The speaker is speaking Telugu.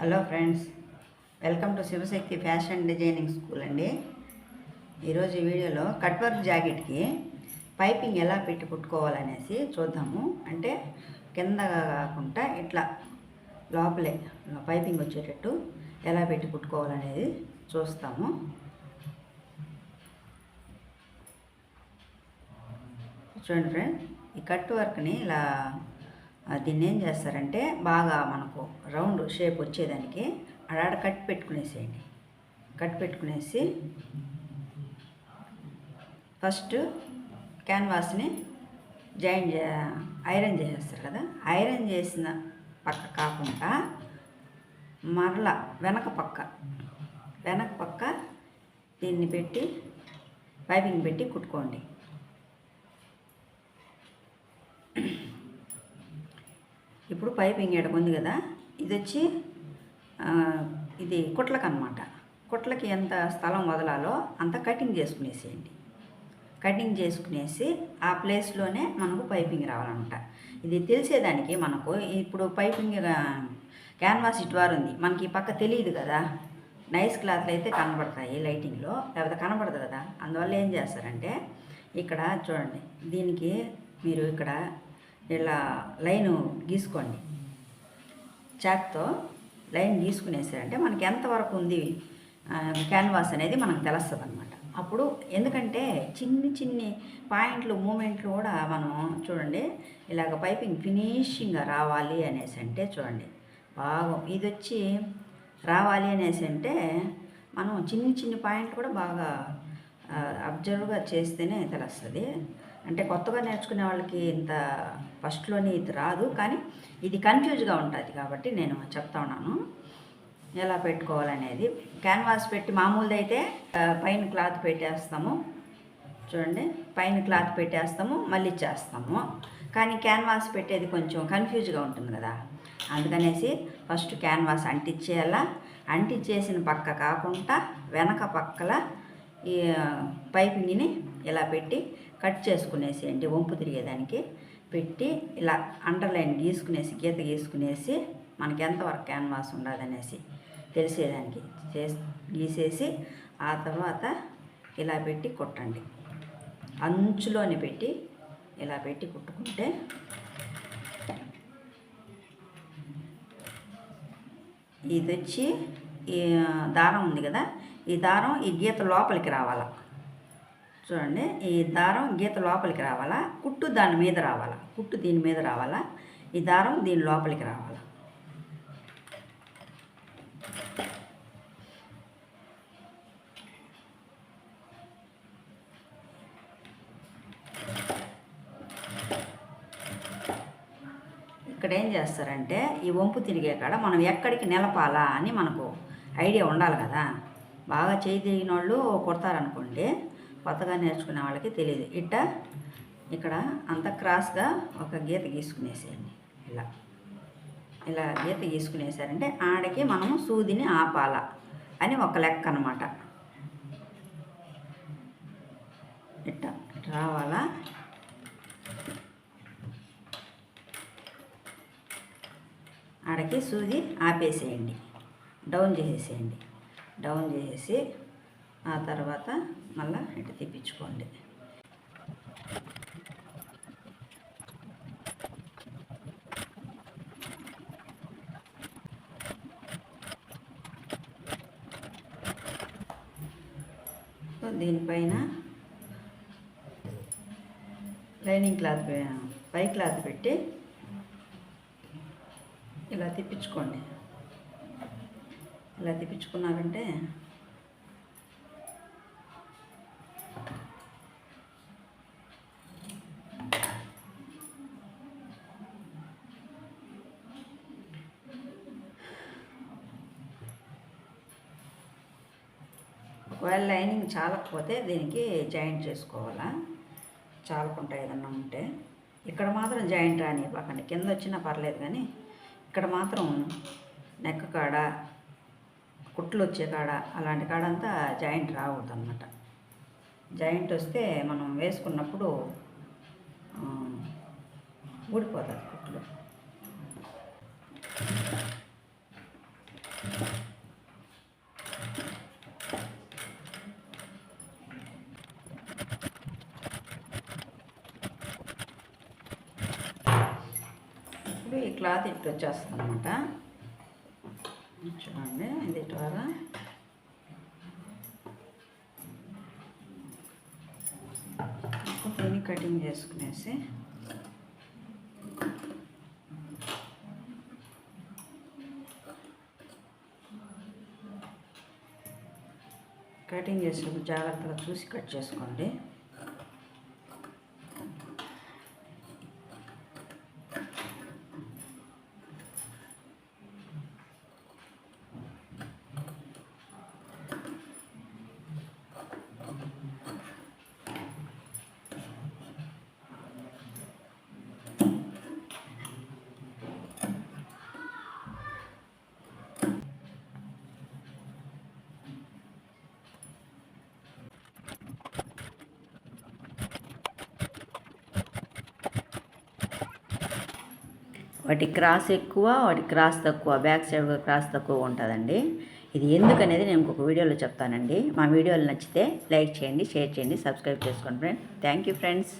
Hello friends welcome to Shivashakti fashion designing school అండి. ఈరోజు వీడియోలో కట్ వర్క్ జాకెట్కి పైపింగ్ ఎలా పెట్టి కుట్టుకోవాలనేసి చూద్దాము. అంటే కింద కాకుండా ఇట్లా లోపలే పైపింగ్ వచ్చేటట్టు ఎలా పెట్టి కుట్టుకోవాలనేది చూస్తాము. చూడండి ఫ్రెండ్స్ ఈ కట్ వర్క్ని ఇలా దీన్ని ఏం చేస్తారంటే బాగా మనకు రౌండ్ షేప్ వచ్చేదానికి ఆడాడ కట్ పెట్టుకునేసేయండి. కట్ పెట్టుకునేసి ఫస్ట్ క్యాన్వాస్ని జాయిన్ చే ఐరన్ చేసేస్తారు కదా ఐరన్ చేసిన పక్క కాకుండా మరలా వెనక పక్క వెనక పక్క దీన్ని పెట్టి పైపింగ్ పెట్టి కుట్టుకోండి. ఇప్పుడు పైపింగ్ ఎడకు ఉంది కదా. ఇది వచ్చి ఇది కుట్లకు అనమాట కుట్లకి ఎంత స్థలం వదలాలో అంత కటింగ్ చేసుకునేసేయండి. కటింగ్ చేసుకునేసి ఆ ప్లేస్లోనే మనకు పైపింగ్ రావాలన్నమాట. ఇది తెలిసేదానికి మనకు ఇప్పుడు పైపింగ్ క్యాన్వాస్ ఇటువారు ఉంది మనకి ఈ పక్క తెలియదు కదా. నైస్ క్లాత్లు అయితే కనబడతాయి లైటింగ్లో లేకపోతే కనబడదు కదా. అందువల్ల ఏం చేస్తారంటే ఇక్కడ చూడండి దీనికి మీరు ఇక్కడ ఇలా లైను గీసుకోండి. చాక్తో లైన్ గీసుకునేసారంటే మనకి ఎంతవరకు ఉంది క్యాన్వాస్ అనేది మనకు తెలుస్తుంది అనమాట అప్పుడు ఎందుకంటే చిన్ని చిన్ని పాయింట్లు మూమెంట్లు కూడా మనం చూడండి ఇలాగ పైపింగ్ ఫినిషింగ్గా రావాలి అనేసి అంటే చూడండి బాగా ఇది వచ్చి రావాలి అనేసి అంటే మనం చిన్ని చిన్ని పాయింట్లు కూడా బాగా అబ్జర్వ్గా చేస్తేనే తెలుస్తుంది. అంటే కొత్తగా నేర్చుకునే వాళ్ళకి ఇంత ఫస్ట్లోనే ఇది రాదు కానీ ఇది కన్ఫ్యూజ్గా ఉంటుంది కాబట్టి నేను చెప్తా ఉన్నాను. ఎలా పెట్టుకోవాలనేది. క్యాన్వాస్ పెట్టి మామూలుది అయితే పైన క్లాత్ పెట్టేస్తాము. చూడండి పైన క్లాత్ పెట్టేస్తాము మళ్ళీ చేస్తాము. కానీ క్యాన్వాస్ పెట్టేది కొంచెం కన్ఫ్యూజ్గా ఉంటుంది కదా. అందుకనేసి ఫస్ట్ క్యాన్వాస్ అంటించేయాలా అంటించేసిన పక్క కాకుండా వెనక పక్కల ఈ పైపింగ్ని ఇలా పెట్టి కట్ చేసుకునేసేయండి వంపు తిరిగేదానికి పెట్టి ఇలా అండర్లైన్ గీసుకునేసి గీత గీసుకునేసి మనకి ఎంతవరకు క్యాన్వాస్ ఉండదనేసి తెలిసేదానికి చేసి గీసేసి ఆ తర్వాత ఇలా పెట్టి కుట్టండి. అంచులోని పెట్టి ఇలా పెట్టి కుట్టుకుంటే ఇది వచ్చి ఈ దారం ఉంది కదా? ఈ దారం ఈ గీత లోపలికి రావాలా? చూడండి ఈ దారం గీత లోపలికి రావాలా? కుట్టు దాని మీద రావాలా? కుట్టు దీని మీద రావాలా? ఈ దారం దీని లోపలికి రావాలా? ఇక్కడ ఏం చేస్తారంటే ఈ వంపు తిరిగే కాడ మనం ఎక్కడికి నిలపాలా అని మనకు ఐడియా ఉండాలి కదా. బాగా చేయి తిరిగిన వాళ్ళు కుడతారనుకోండి కొత్తగా నేర్చుకునే వాళ్ళకి తెలియదు. ఇట్ట ఇక్కడ అంత క్రాస్గా ఒక గీత గీసుకునేసేయండి. ఇలా. ఇలా గీత గీసుకునేసారంటే ఆడకి మనము సూదిని ఆపాల అని ఒక లెక్క అనమాట ఇట్ట ఇట్ట రావాలా? ఆడకి సూది ఆపేసేయండి. డౌన్ చేసేసేయండి. డౌన్ చేసేసి ఆ తర్వాత మళ్ళీ ఇటు తిప్పించుకోండి దీనిపైన లైనింగ్ క్లాత్ పై- పై క్లాత్ పెట్టి ఇలా తిప్పించుకోండి ఇలా తిప్పించుకున్నారంటే. ఒకవేళ లైనింగ్ చాలకపోతే దీనికి జాయింట్ చేసుకోవాలా? చాలకుండా ఏదన్నా ఉంటే. ఇక్కడ మాత్రం జాయింట్ రాని పక్కన కింద వచ్చినా పర్లేదు కానీ ఇక్కడ మాత్రం నెక్క కాడ కుట్లు వచ్చే కాడ అలాంటి కాడంతా జాయింట్ రాకూడదు అనమాట జాయింట్ వస్తే మనం వేసుకున్నప్పుడు ఊడిపోతుంది పుట్లు ఇప్పుడు ఈ క్లాత్ ఇట్టు వచ్చేస్తుంది అనమాట చూడండి ఇది ద్వారా. దీన్ని కటింగ్ చేసుకునేసి. కటింగ్ చేసేటప్పుడు జాగ్రత్తగా చూసి కట్ చేసుకోండి. వాటి క్రాస్ ఎక్కువ వాటి క్రాస్ తక్కువ బ్యాక్ సైడ్ క్రాస్ తక్కువ ఉంటుందండి. ఇది ఎందుకనేది నేను ఇంకొక వీడియోలో చెప్తానండి. మా వీడియోలు నచ్చితే లైక్ చేయండి షేర్ చేయండి సబ్స్క్రైబ్ చేసుకోండి ఫ్రెండ్. Thank you friends.